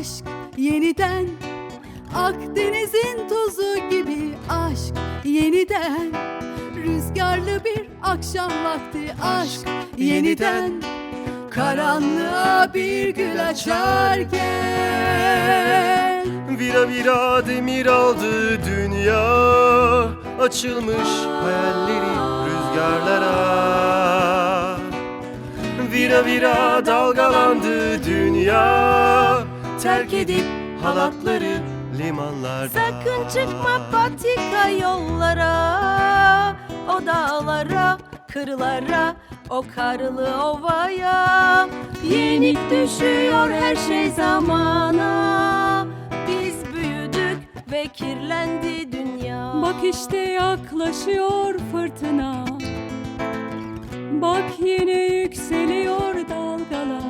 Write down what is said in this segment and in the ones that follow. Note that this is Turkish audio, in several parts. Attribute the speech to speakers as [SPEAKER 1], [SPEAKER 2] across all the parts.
[SPEAKER 1] aşk yeniden. Akdeniz'in tuzu gibi aşk yeniden. Rüzgarlı bir akşam vakti aşk yeniden. Karanlığa bir gül açarken.
[SPEAKER 2] Vira vira demir aldı dünya. Açılmış hayalleri rüzgarlara. Vira vira dalgalandı dünya Terk edip halatları limanlarda.
[SPEAKER 3] Sakın çıkma patika yollara O dağlara, kırlara, o karlı ovaya. Yenik düşüyor her şey zamana. Biz büyüdük ve kirlendi dünya.
[SPEAKER 4] Bak işte yaklaşıyor fırtına. Bak yine yükseliyor dalgalar.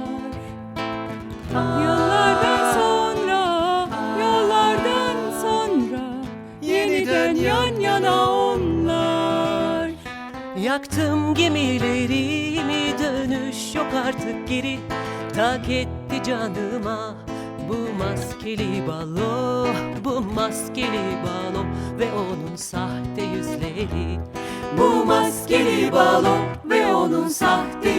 [SPEAKER 4] Yıllardan
[SPEAKER 5] Yaktım gemilerimi dönüş yok artık geri. Tak etti canıma bu maskeli balo Bu maskeli balo ve onun sahte yüzleri. Bu maskeli balo ve onun sahte